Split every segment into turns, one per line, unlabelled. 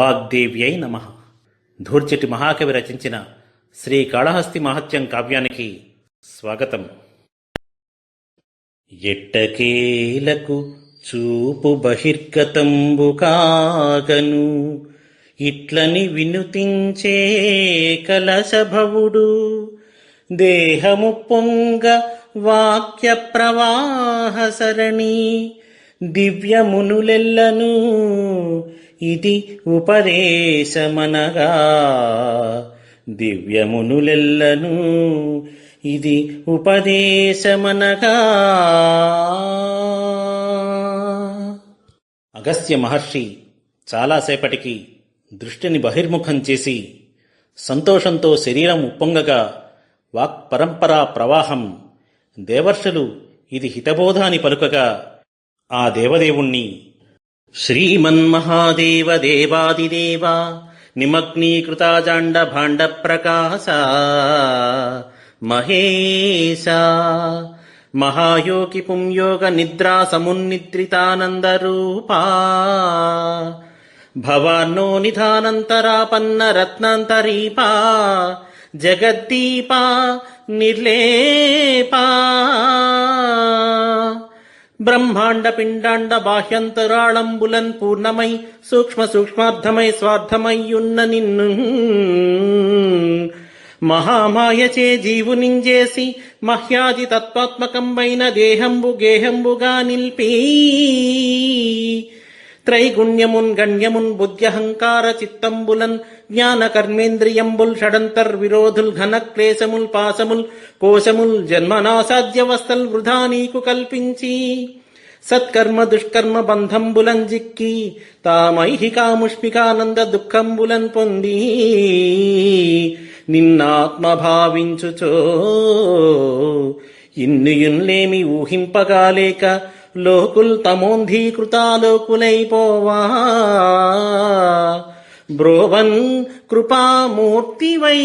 వాగ్దేవ్యై నమ. ధూర్చటి మహాకవి రచించిన శ్రీ కాళహస్తి మహత్యం కావ్యానికి స్వాగతం. ఎట్టకేలకు చూపు బహిర్గతంబు కాగను ఇట్లని వినుతించే కలశభవుడు దేహము పొంగ వాక్య ప్రవాహ సరణి దివ్యమునులెల్లను ఇది ఉపదేశమనగా. దివ్యమునులెల్లను ఇది ఉపదేశమనగా. అగస్త్య మహర్షి చాలాసేపటికి దృష్టిని బహిర్ముఖం చేసి సంతోషంతో శరీరం ఉప్పొంగగా వాక్ పరంపరా ప్రవాహం దేవర్షులు ఇది హితబోధ అని పలుకగా ఆ దేవదేవుణ్ణి శ్రీమన్మహాదేవ దేవాదిదేవ నిమగ్నీకృతాజాండ భాండ ప్రకాశ మహేశ మహాయోగి పుంయోగ నిద్రా సమున్నిద్రితానంద రూపా భవాన్నో నిధానంతరాపన్న రత్నాంతరీపా జగద్దీపా నిర్లేపా బ్రహ్మాండ పిండాండ బాహ్యంతరాళంబులన్ పూర్ణమై సూక్ష్మ సూక్ష్మార్థమై స్వార్థమయ్యున్న నిన్ను మహామాయచే జీవునింజేసి మహ్యాది తత్వాత్మకంబైన దేహంబు గేహంబుగా నిల్పి త్రైగుణ్యమున్ గణ్యమున్ బుద్ధ్యహంకార చిత్తంబులన్ జ్ఞాన కర్మేంద్రియంబుల్ షడంతర్ విరోధుల్ ఘన క్లేశముల్ పాశముల్ కోశముల్ జన్మనాసాధ్యవస్థల్ వృధా నీకు కల్పించి. సత్కర్మ దుష్కర్మ బంధంబులన్ జిక్కి తామైహికాముష్మికానంద దుఃఖంబులన్ పొంది. నిన్నాత్మ భావించుచో ఇన్నుయున్లేమి ఊహింపగాలేక లోకుల్ తమోంధీకృతాలోకులైపోవా. బ్రోవన్ కృపామూర్తివై.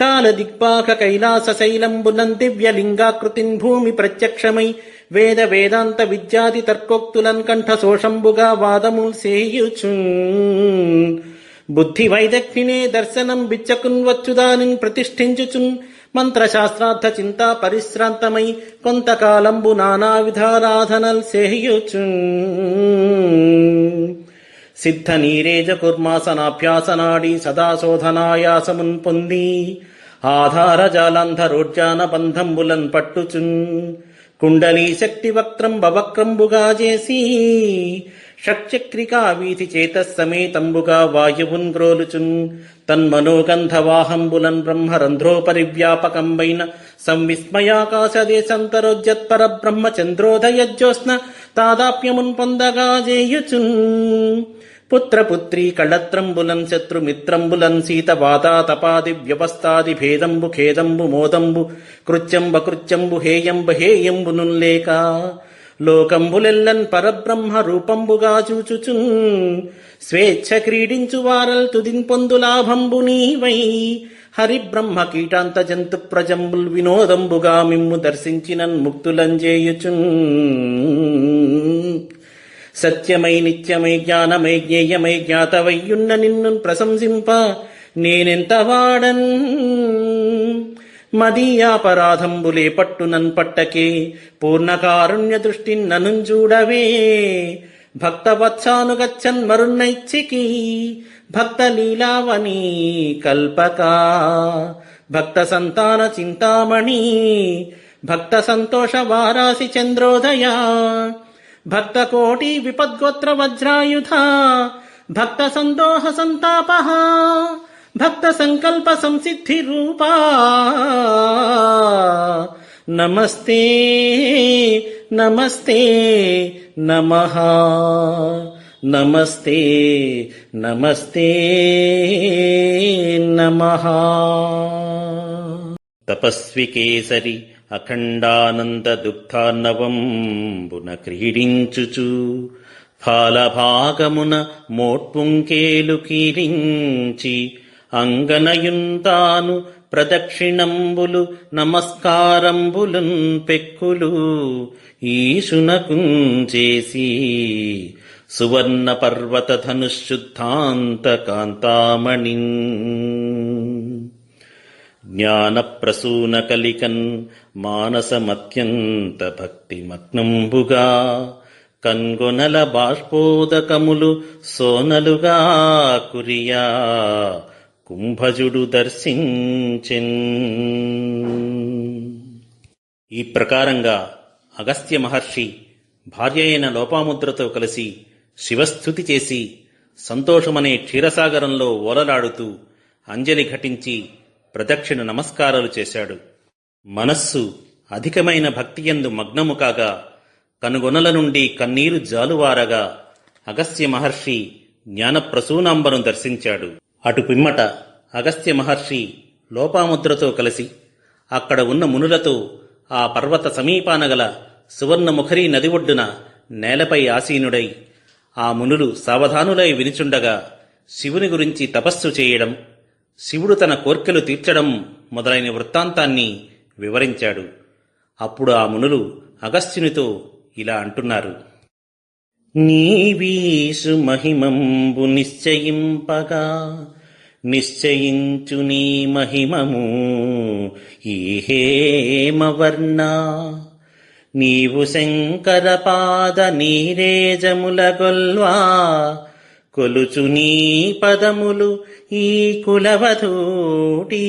కాల దిక్పాక కైలాస శైలంబునం దివ్యలింగాకృతిన్ భూమి ప్రత్యక్షమై వేద వేదాంత విద్యాది తర్కోక్తులన్ కంఠ శోషంబుగా వాదముల్ సేయుచు. బుద్ధి వైదగ్నినే దర్శనం బిచ్చకున్ వచ్చుదానిన్ ప్రతిష్ఠించుచున్ మంత్రశాస్త్రార్థ చింతా పరిశ్రాంతమై కొంతకాలంబు నానా విధారాధనల్ సేయుచు. సిద్ధ నీరేజ కుర్మాసనాభ్యాసనాడి సదా శోధనాయాసమున్ పొంది ఆధార జాలంధరోజ్జాన బంధంబులన్ పట్టుచున్. కుండలీ శక్తి వక్త్రం బవక్రంబుగా చేసి షట్చక్రికా వీధి చేతస్సమేతంబుగా వాయువున్ గ్రోలుచున్ తన్మనోగంధవాహంబులన్ బ్రహ్మరంధ్రోపరి వ్యాపకంబైన సంవిస్మయాకాశదేశంతరోజ్జత్పర బ్రహ్మ చంద్రోదయజ్యోత్స్న తాదాప్యమున్ పొందగా చేయుచున్ పుత్రపుత్రీ కళత్రంబులన్ శత్రుమిత్రంబులన్ సీతవాతా తపాది వ్యవస్థాది భేదంబు ఖేదంబు మోదంబు కృత్యంబ కృత్యంబు హేయంబ హేయంబునుల్లేక లోకంబులెల్లన్ పరబ్రహ్మ రూపంబుగా చూచుచున్. స్వేచ్ఛ క్రీడించు వారల్ తుదిన్ పొందు లాభంబు నీవై. హరిబ్రహ్మ కీటాంత జంతు ప్రజంబుల్ వినోదంబుగా మిమ్ము దర్శించినన్ ముక్తులంజేయుచున్ సత్యమై నిత్యమై జ్ఞానమై జ్ఞేయమై జ్ఞాతవయ్యున్న నిన్ను ప్రశంసింప నేనెంత వాడన్? మదీయాపరాధంబులే పట్టునన్ పట్టకే పూర్ణకారుణ్య దృష్టి నను చూడవే భక్తవత్సానుగచ్చన్ మరున్నైచ్చికి భక్త లీలావని కల్పకా. భక్త సంతాన చింతామణి భక్త సంతోష వారాసి చంద్రోదయ. భక్త కోటి విపద్గోత్ర వజ్రాయుధ భక్త సందోహ సంతాప భక్త సంకల్ప సంసిద్ధి రూపా నమస్తే నమస్తే నమ. నమస్తే నమస్తే నమ. తపస్వి కేసరి అఖండానంద దుఃఖాన్నవంబున క్రీడించుచు ఫాలభాగమున మోట్పుంకేలు కీరించి అంగనయుంతాను ప్రదక్షిణంబులు నమస్కారంబులున్ పెక్కులు ఈశునకుంచేసి సువర్ణ పర్వత ధనుశుద్ధాంత కాంతామణి జ్ఞాన ప్రసూన కలికన్ మానసమత్యంత భక్తిమగ్నంబుగా కన్గొనల బాష్పోదకములు సోనలుగా కురియా. కుంభజుడు దర్శించెన్. ఈ ప్రకారంగా అగస్త్య మహర్షి భార్య అయిన లోపాముద్రతో కలిసి శివస్థుతి చేసి సంతోషమనే క్షీరసాగరంలో ఓలలాడుతూ అంజలి ఘటించి ప్రదక్షిణ నమస్కారాలు చేశాడు. మనస్సు అధికమైన భక్తియందు మగ్నము కాగా కనుగొనల నుండి కన్నీరు జాలువారగా అగస్త్య మహర్షి జ్ఞానప్రసూనాంబను దర్శించాడు. అటు పిమ్మట అగస్త్య మహర్షి లోపాముద్రతో కలిసి అక్కడ ఉన్న మునులతో ఆ పర్వత సమీపాన గల సువర్ణముఖరీ నది ఒడ్డున నేలపై ఆసీనుడై ఆ మునులు సావధానులై వినిచుండగా శివుని గురించి తపస్సు చేయడం శివుడు తన కోర్కెలు తీర్చడం మొదలైన వృత్తాంతాన్ని వివరించాడు. అప్పుడు ఆ మునులు అగస్త్యునితో ఇలా అంటున్నారు. నీవీసు మహిమంబు నిశ్చయింపగా నిశ్చయించు నీ మహిమము ఈహేమవర్ణ నీవు శంకర పాద నీరేజముల గొల్వా కొలుచు నీ పదములు ఈ కులవధూటి.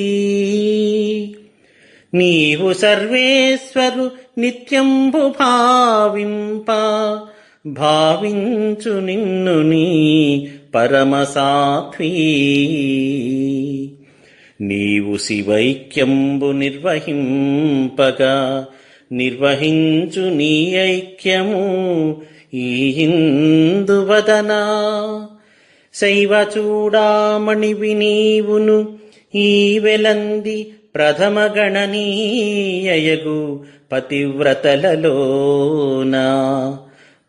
నీవు సర్వేశ్వరు నిత్యంబు భావింప భావించు నిన్ను నీ పరమసాత్వీ నీవు శివైక్యంబు నిర్వహింపగా నిర్వహించు నీ ఐక్యము ఈ హిందువదనా శైవ చూడామణివి నీవును ఈ వెలంది ప్రథమ గణనీయయగు పతివ్రతలలోనా.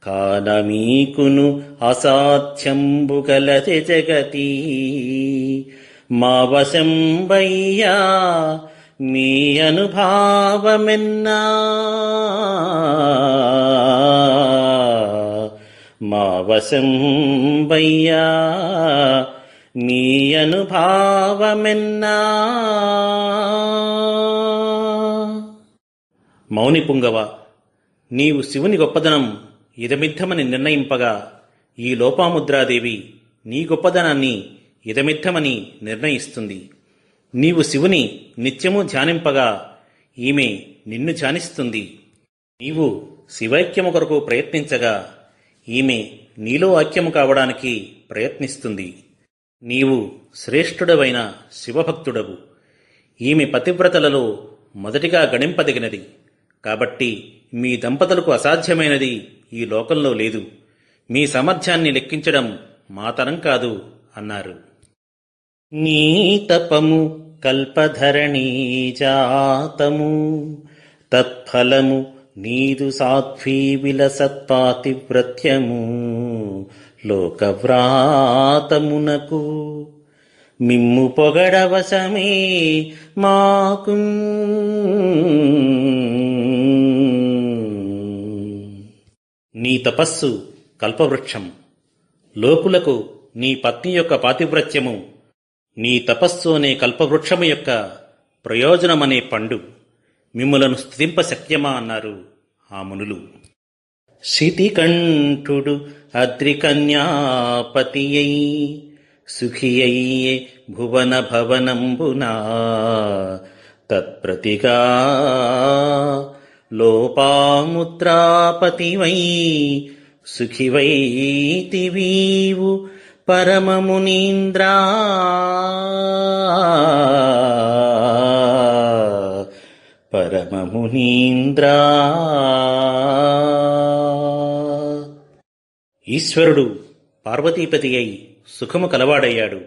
కాలమీకును అసాధ్యంబు గలది జగతి. మా వశంబయ్యా మీ అనుభావమెన్నా. మా వశంబయ్యా మీ అనుభావమెన్నా. మౌని పుంగవ నీవు శివుని గొప్పదనం ఇదమిద్ధమని నిర్ణయింపగా ఈ లోపాముద్రాదేవి నీ గొప్పదనాన్ని ఇదమిద్ధమని నిర్ణయిస్తుంది. నీవు శివుని నిత్యము ధ్యానింపగా ఈమె నిన్ను ధ్యానిస్తుంది. నీవు శివైక్యము కొరకు ప్రయత్నించగా ఈమె నీలో ఐక్యము కావడానికి ప్రయత్నిస్తుంది. నీవు శ్రేష్ఠుడవైన శివభక్తుడవు. ఈమె పతివ్రతలలో మొదటిగా గణింపదగినది. కాబట్టి మీ దంపతులకు అసాధ్యమైనది ఈ లోకంలో లేదు. మీ సామర్థ్యాన్ని లెక్కించడం మాతరం కాదు అన్నారు. నీ తపము కల్పధరణీ జాతము తత్ఫలము నీదు సాధ్వీ విలసత్పాతివ్రత్యము లోకవ్రాతమునకు మిమ్ము పొగడవశమే మాకు. నీ తపస్సు కల్పవృక్షం. లోకులకు నీ పత్ని యొక్క పాతివ్రత్యము నీ తపస్సు అనే కల్పవృక్షము యొక్క ప్రయోజనమనే పండు. మిమ్ములను స్థుతింప శక్యమా అన్నారు ఆ మునులు శితికంఠుడు అద్రికన్యాపతి అయి సుఖియయ్యే భువన భవనంబునా తత్ప్రతిగా లోపాముద్రాపతివై సుఖివైతివీవు పరమమునీంద్రా. పరమమునీంద్రా. ఈశ్వరుడు పార్వతీపతి అయి సుఖము కలవాడయ్యాడు.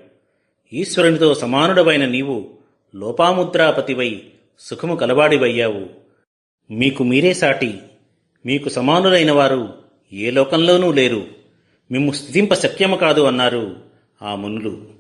ఈశ్వరునితో సమానుడవైన నీవు లోపాముద్రాపతివై సుఖము కలవాడివయ్యావు. మీకు మీరే సాటి. మీకు సమానులైన వారు ఏ లోకంలోనూ లేరు. మిమ్ము స్థితింప శక్యము కాదు అన్నారు ఆ మునులు